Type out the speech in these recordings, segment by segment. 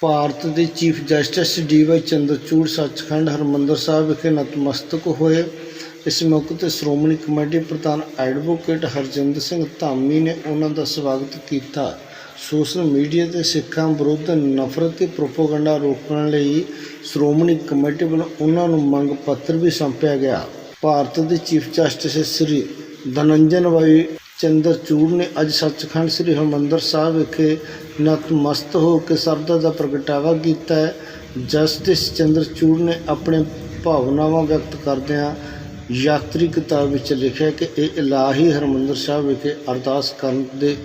ਭਾਰਤ ਦੇ chief justice D Y Chandrachud Sachkhand Harmandir Sahib ਵਿਖੇ ਨਤਮਸਤਕ ਹੋਏ। ਇਸ ਮੌਕੇ ਤੇ ਸ਼੍ਰੋਮਣੀ ਕਮੇਟੀ ਪ੍ਰਧਾਨ ਐਡਵੋਕੇਟ ਹਰਜਿੰਦਰ ਸਿੰਘ ਧਾਮੀ ਨੇ ਉਹਨਾਂ ਦਾ ਸਵਾਗਤ ਕੀਤਾ। ਸੋਸ਼ਲ ਮੀਡੀਆ ਤੇ ਸਿੱਖਾਂ ਵਿਰੁੱਧ ਨਫ਼ਰਤ ਤੇ ਪ੍ਰੋਪਗੈਂਡਾ ਰੋਕਣ ਲਈ ਸ਼੍ਰੋਮਣੀ ਕਮੇਟੀ ਵੱਲੋਂ ਉਹਨਾਂ ਨੂੰ ਮੰਗ ਪੱਤਰ ਵੀ ਸੌਂਪਿਆ ਗਿਆ। ਭਾਰਤ ਦੇ chief justice Shri Dhananjaya Y Chandrachud ਨੇ ਅੱਜ ਸੱਚਖੰਡ ਸ੍ਰੀ ਹਰਿਮੰਦਰ ਸਾਹਿਬ ਵਿਖੇ ਨਤਮਸਤ ਹੋ ਕੇ ਸਰਦਾ ਦਾ ਪ੍ਰਗਟਾਵਾ ਕੀਤਾ ਹੈ। ਜਸਟਿਸ ਚੰਦਰਚੂੜ ਨੇ ਆਪਣੇ ਭਾਵਨਾਵਾਂ ਵਿਅਕਤ ਕਰਦਿਆਂ ਯਾਤਰੀ ਕਿਤਾਬ ਵਿੱਚ ਲਿਖਿਆ ਕਿ ਇਹ ਇਲਾਹੀ ਹਰਿਮੰਦਰ ਸਾਹਿਬ ਵਿਖੇ ਅਰਦਾਸ ਕਰਨ ਦੇ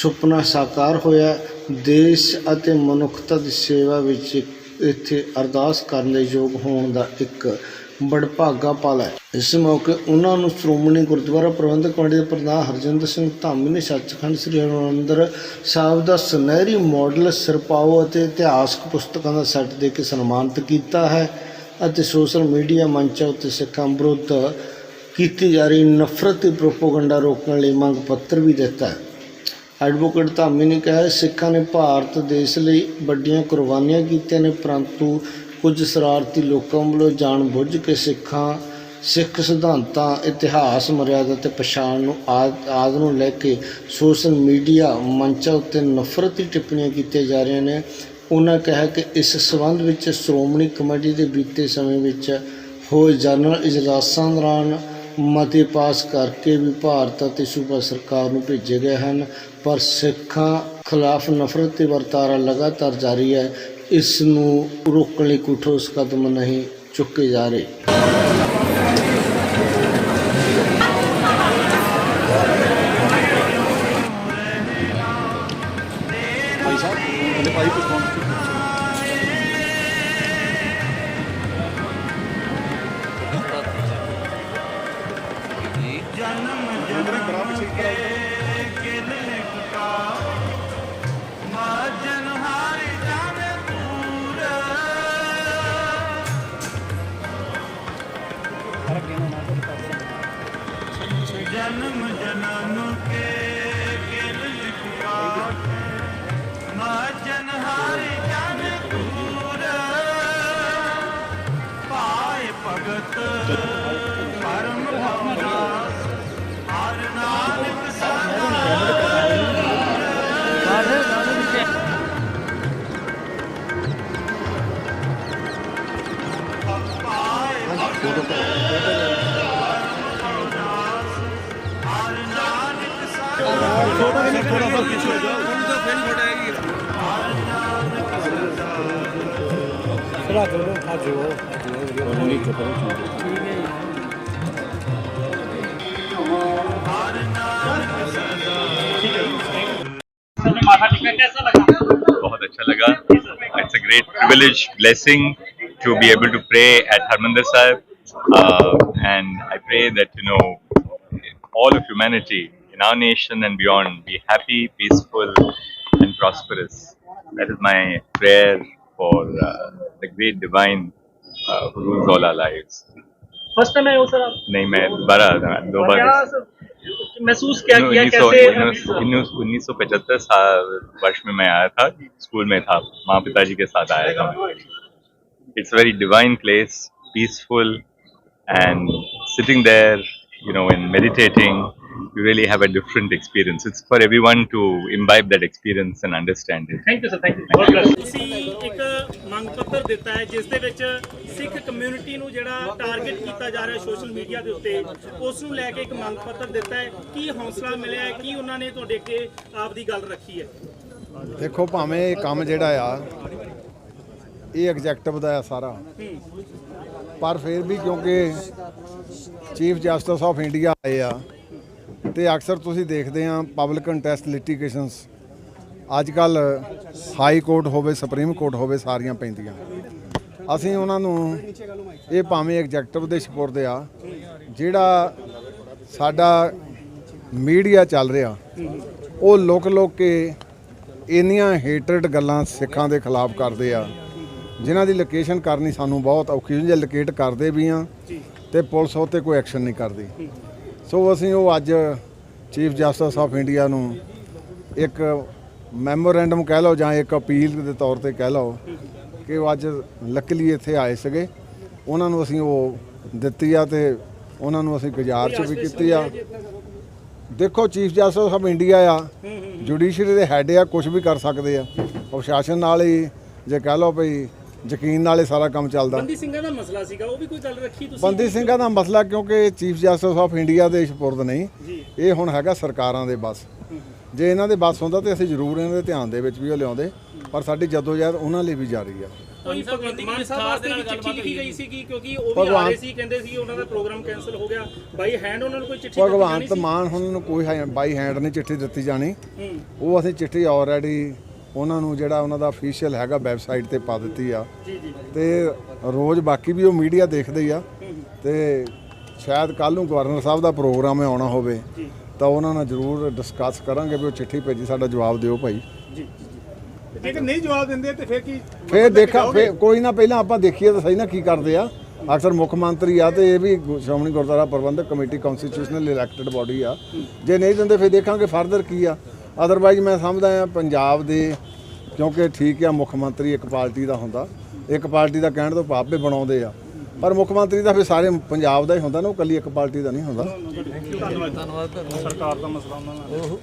ਸੁਪਨਾ ਸਾਕਾਰ ਹੋਇਆ ਦੇਸ਼ ਅਤੇ ਮਨੁੱਖਤਾ ਦੀ ਸੇਵਾ ਵਿੱਚ ਇੱਥੇ ਅਰਦਾਸ ਕਰਨ ਦੇ ਯੋਗ ਹੋਣ ਦਾ ਇੱਕ ਬੜਭਾਗਾ ਪਲ ਹੈ। ਇਸ ਮੌਕੇ ਉਹਨਾਂ ਨੂੰ ਸ਼੍ਰੋਮਣੀ ਗੁਰਦੁਆਰਾ ਪ੍ਰਬੰਧਕ ਕਮੇਟੀ ਦੇ ਪ੍ਰਧਾਨ ਹਰਜਿੰਦਰ ਸਿੰਘ ਧਾਮੀ ਨੇ ਸੱਚਖੰਡ ਸ੍ਰੀ ਹਰਿਮੰਦਰ ਸਾਹਿਬ ਦਾ ਸੁਨਹਿਰੀ ਮਾਡਲ, ਸਿਰਪਾਓ ਅਤੇ ਇਤਿਹਾਸਕ ਪੁਸਤਕਾਂ ਦਾ ਸੈੱਟ ਦੇ ਕੇ ਸਨਮਾਨਿਤ ਕੀਤਾ ਹੈ ਅਤੇ ਸੋਸ਼ਲ ਮੀਡੀਆ ਮੰਚਾਂ ਉੱਤੇ ਸਿੱਖਾਂ ਵਿਰੁੱਧ ਕੀਤੀ ਜਾ ਰਹੀ ਨਫ਼ਰਤ ਤੇ ਪ੍ਰੋਪਗੈਂਡਾ ਰੋਕਣ ਲਈ ਮੰਗ ਪੱਤਰ ਵੀ ਦਿੱਤਾ ਐਡਵੋਕੇਟ ਧਾਮੀ ਨੇ ਕਿਹਾ, ਸਿੱਖਾਂ ਨੇ ਭਾਰਤ, ਦੇਸ਼ ਲਈ ਵੱਡੀਆਂ ਕੁਰਬਾਨੀਆਂ ਕੀਤੀਆਂ ਨੇ, ਪਰੰਤੂ ਕੁਝ ਸ਼ਰਾਰਤੀ ਲੋਕਾਂ ਵੱਲੋਂ ਜਾਣਬੁੱਝ ਕੇ ਸਿੱਖਾਂ ਸਿੱਖ ਸਿਧਾਂਤਾਂ, ਇਤਿਹਾਸ, ਮਰਿਆਦਾ ਤੇ ਪਛਾਣ ਨੂੰ ਆਦ, ਆਦਿ ਨੂੰ ਲੈ ਕੇ ਸੋਸ਼ਲ ਮੀਡੀਆ ਮੰਚਾਂ ਉੱਤੇ ਨਫ਼ਰਤ ਦੀ ਟਿੱਪਣੀਆਂ ਕੀਤੀਆਂ ਜਾ ਰਹੀਆਂ ਨੇ। ਉਹਨਾਂ ਕਿਹਾ ਕਿ ਇਸ ਸਬੰਧ ਵਿੱਚ ਸ਼੍ਰੋਮਣੀ ਕਮੇਟੀ ਦੇ ਬੀਤੇ ਸਮੇਂ ਵਿੱਚ ਹੋਏ ਜਨਰਲ ਇਜਲਾਸਾਂ ਦੌਰਾਨ ਮਤੇ ਪਾਸ ਕਰਕੇ ਵੀ ਭਾਰਤ ਅਤੇ ਸੂਬਾ ਸਰਕਾਰ ਨੂੰ ਭੇਜੇ ਗਏ ਹਨ, ਪਰ ਸਿੱਖਾਂ ਖਿਲਾਫ ਨਫ਼ਰਤ ਤੇ ਵਰਤਾਰਾ ਲਗਾਤਾਰ ਜਾਰੀ ਹੈ। ਇਸ ਨੂੰ ਰੋਕਣ ਲਈ ਕੋਈ ਠੋਸ ਕਦਮ ਨਹੀਂ ਚੁੱਕੇ ਜਾ ਰਹੇ। ਕਹਿੰਦੇ ਭਾਈ ਕੁਝ ਕੌਣ It's a great privilege, blessing, to be able to pray at Harmandir Sahib and I pray that you know all of humanity in our nation and beyond be happy peaceful and prosperous that is my prayer for uh, the great divine uh, who rules all our lives first time आए हो sir आप नहीं मैं दोबारा दो बार क्या sir महसूस क्या किया उन्नीस सौ कैसे उन्नीस सौ पचहत्तर साल वर्ष में मैं आया था स्कूल में था माँ पिताजी के साथ आया था it's a very divine place, peaceful, and sitting there, you know, and meditating, you really have a different experience. It's for everyone to imbibe that experience and understand it. Thank you sir thank you ਬਹੁਤ ਤੁਸੀਂ ਇੱਕ ਮੰਗ ਪੱਤਰ ਦਿੱਤਾ ਹੈ ਜਿਸ ਦੇ ਵਿੱਚ ਸਿੱਖ ਕਮਿਊਨਿਟੀ ਨੂੰ ਜਿਹੜਾ ਟਾਰਗੇਟ ਕੀਤਾ ਜਾ ਰਿਹਾ ਸੋਸ਼ਲ ਮੀਡੀਆ ਦੇ ਉੱਤੇ ਉਸ ਨੂੰ ਲੈ ਕੇ ਇੱਕ ਮੰਗ ਪੱਤਰ ਦਿੱਤਾ ਹੈ ਕੀ ਹੌਸਲਾ ਮਿਲਿਆ ਹੈ ਕੀ ਉਹਨਾਂ ਨੇ ਤੁਹਾਡੇ ਅੱਗੇ ਆਪ ਦੀ ਗੱਲ ਰੱਖੀ ਹੈ ਦੇਖੋ ਭਾਵੇਂ ਇਹ ਕੰਮ ਜਿਹੜਾ ਆ ਇਹ ਐਗਜ਼ੈਕਟਿਵ ਦਾ ਆ ਸਾਰਾ। ਪਰ ਫਿਰ ਵੀ ਕਿਉਂਕਿ ਚੀਫ ਜਸਟਿਸ ਆਫ ਇੰਡੀਆ ਆਏ ਆ, ਤੇ ਅਕਸਰ ਤੁਸੀਂ ਦੇਖਦੇ ਆ ਪਬਲਿਕ ਕੰਟੈਸਟ ਲਿਟੀਗੇਸ਼ਨਸ। ਅੱਜ ਕੱਲ ਹਾਈ ਕੋਰਟ ਹੋਵੇ, ਸੁਪਰੀਮ ਕੋਰਟ ਹੋਵੇ, ਸਾਰੀਆਂ ਪੈਂਦੀਆਂ। ਅਸੀਂ ਉਹਨਾਂ ਨੂੰ ਇਹ ਭਾਵੇਂ ਐਗਜ਼ੈਕਟਿਵ ਦੇ ਸਪੁਰਦ ਆ, ਜਿਹੜਾ ਸਾਡਾ ਮੀਡੀਆ ਚੱਲ ਰਿਹਾ, ਉਹ ਲੋਕ ਲੁਕ ਕੇ ਇੰਨੀਆਂ ਹੇਟਰਡ ਗੱਲਾਂ ਸਿੱਖਾਂ ਦੇ ਖਿਲਾਫ ਕਰਦੇ ਆ। ਜਿਨ੍ਹਾਂ ਦੀ ਲੋਕੇਸ਼ਨ ਕਰਨੀ ਸਾਨੂੰ ਬਹੁਤ ਔਖੀ ਹੁੰਦੀ ਹੈ ਲੋਕੇਟ ਕਰਦੇ ਵੀ ਆ ਤੇ ਪੁਲਿਸ ਉਹ 'ਤੇ ਕੋਈ ਐਕਸ਼ਨ ਨਹੀਂ ਕਰਦੀ। ਸੋ ਅਸੀਂ ਉਹ ਅੱਜ ਚੀਫ ਜਸਟਿਸ ਆਫ ਇੰਡੀਆ ਨੂੰ ਇੱਕ ਮੈਮੋਰੈਂਡਮ ਕਹਿ ਲਓ ਜਾਂ ਇੱਕ ਅਪੀਲ ਦੇ ਤੌਰ ਤੇ ਕਹਿ ਲਓ ਕਿ ਉਹ ਅੱਜ ਲੱਕਲੀ ਇੱਥੇ ਆਏ ਸੀਗੇ। ਉਹਨਾਂ ਨੂੰ ਅਸੀਂ ਉਹ ਦਿੱਤੀ ਆ ਤੇ ਉਹਨਾਂ ਨੂੰ ਅਸੀਂ ਗੁਜ਼ਾਰਿਸ਼ ਵੀ ਕੀਤੀ ਆ। ਦੇਖੋ ਚੀਫ ਜਸਟਿਸ ਆਫ ਇੰਡੀਆ ਆ ਜੁਡੀਸ਼ਰੀ ਦੇ ਹੈੱਡ ਆ ਕੁਝ ਵੀ ਕਰ ਸਕਦੇ ਆ। ਪ੍ਰਸ਼ਾਸਨ ਨਾਲ ਹੀ ਜੇ ਕਹਿ ਲਓ ਭਈ ਯਕੀਨ ਨਾਲ ਹੀ ਸਾਰਾ ਕੰਮ ਚੱਲਦਾ। ਬੰਦੀ ਸਿੰਘਾਂ ਦਾ ਮਸਲਾ ਸੀਗਾ ਉਹ ਵੀ ਕੋਈ ਗੱਲ ਰੱਖੀ ਤੁਸੀਂ? ਬੰਦੀ ਸਿੰਘਾਂ ਦਾ ਮਸਲਾ ਕਿਉਂਕਿ ਚੀਫ ਜਸਟਿਸ ਆਫ ਇੰਡੀਆ ਦੇ ਸਪੁਰਦ ਨਹੀਂ। ਜੀ। ਇਹ ਹੁਣ ਹੈਗਾ ਸਰਕਾਰਾਂ ਦੇ ਬਸ। ਜੇ ਇਹਨਾਂ ਦੇ ਬਸ ਹੁੰਦਾ ਤੇ ਅਸੀਂ ਜ਼ਰੂਰ ਇਹਨਾਂ ਦੇ ਧਿਆਨ ਦੇ ਵਿੱਚ ਵੀ ਉਹ ਲਿਆਉਂਦੇ ਪਰ ਸਾਡੀ ਜਦੋਜਹਿਦ ਉਹਨਾਂ ਲਈ ਵੀ ਜਾਰੀ ਆ। ਕੋਈ ਭਗਵੰਤ ਮਾਨ ਸਾਹਿਬ ਵਾਸਤੇ ਵੀ ਚਿੱਠੀ ਲਿਖੀ ਗਈ ਸੀਗੀ ਕਿਉਂਕਿ ਉਹ ਵੀ ਆ ਭਗਵਾਨ- ਰਹੇ ਸੀ ਕਹਿੰਦੇ ਸੀ ਉਹਨਾਂ ਦਾ ਪ੍ਰੋਗਰਾਮ ਕੈਨਸਲ ਹੋ ਗਿਆ। ਬਾਈ ਹੈਂਡ ਉਹਨਾਂ ਨੂੰ ਕੋਈ ਚਿੱਠੀ ਦਿੱਤੀ ਭਗਵੰਤ ਜਾਣੀ ਮਾਨ ਹੁਣ ਨੂੰ ਕੋਈ ਬਾਈ ਹੈਂਡ ਨਹੀਂ ਚਿੱਠੀ ਦਿੱਤੀ ਜਾਣੀ। ਸੀ? ਉਹ ਅਸੀਂ ਚਿੱਠੀ ਆਲਰੇਡੀ ਉਹਨਾਂ ਨੂੰ ਜਿਹੜਾ ਉਹਨਾਂ ਦਾ ਅਫੀਸ਼ੀਅਲ ਹੈਗਾ ਵੈਬਸਾਈਟ ਤੇ ਪਾ ਦਿੱਤੀ ਆ। ਜੀ ਜੀ। ਤੇ ਰੋਜ਼ ਬਾਕੀ ਵੀ ਉਹ ਮੀਡੀਆ ਦੇਖਦੇ ਹੀ ਆ। ਤੇ ਸ਼ਾਇਦ ਕੱਲ ਨੂੰ ਗਵਰਨਰ ਸਾਹਿਬ ਦਾ ਪ੍ਰੋਗਰਾਮ ਆਉਣਾ ਹੋਵੇ ਜੀ। ਤਾਂ ਉਹਨਾਂ ਨਾਲ ਜ਼ਰੂਰ ਡਿਸਕਸ ਕਰਾਂਗੇ ਵੀ ਉਹ ਚਿੱਠੀ ਭੇਜੀ ਸਾਡਾ ਜਵਾਬ ਦਿਓ ਭਾਈ। ਜੀ ਜੇਕਰ ਨਹੀਂ ਜਵਾਬ ਦਿੰਦੇ ਤੇ ਫਿਰ ਕੀ ਫੇਰ ਦੇਖਾਂ ਫੇਰ ਕੋਈ ਨਾ ਪਹਿਲਾਂ ਆਪਾਂ ਦੇਖੀਏ ਤਾਂ ਸਹੀ ਨਾ ਕੀ ਕਰਦੇ ਆ। ਅਕਸਰ ਮੁੱਖ ਮੰਤਰੀ ਆ ਤੇ ਇਹ ਵੀ Shiromani Gurdwara Prabandhak committee constitutional elected body ਆ। ਜੇ ਨਹੀਂ ਦਿੰਦੇ ਫੇਰ ਦੇਖਾਂਗੇ ਫਰਦਰ ਕੀ ਆ। ਅਦਰਵਾਈਜ਼ ਮੈਂ ਸਮਝਦਾ ਆ ਪੰਜਾਬ ਦੇ, ਕਿਉਂਕਿ ਠੀਕ ਆ ਮੁੱਖ ਮੰਤਰੀ ਇੱਕ ਪਾਰਟੀ ਦਾ ਹੁੰਦਾ। ਇੱਕ ਪਾਰਟੀ ਦਾ ਕਹਿਣ ਤੋਂ ਪਾਪੇ ਬਣਾਉਂਦੇ ਆ। ਪਰ ਮੁੱਖ ਮੰਤਰੀ ਦਾ ਫਿਰ ਸਾਰੇ ਪੰਜਾਬ ਦਾ ਹੀ ਹੁੰਦਾ ਨਾ, ਉਹ ਕੱਲੀ ਇੱਕ ਪਾਰਟੀ ਦਾ ਨਹੀਂ ਹੁੰਦਾ। ਸਰਕਾਰ ਦਾ ਮਸਲਾ ਉਹਨਾਂ ਨਾਲ।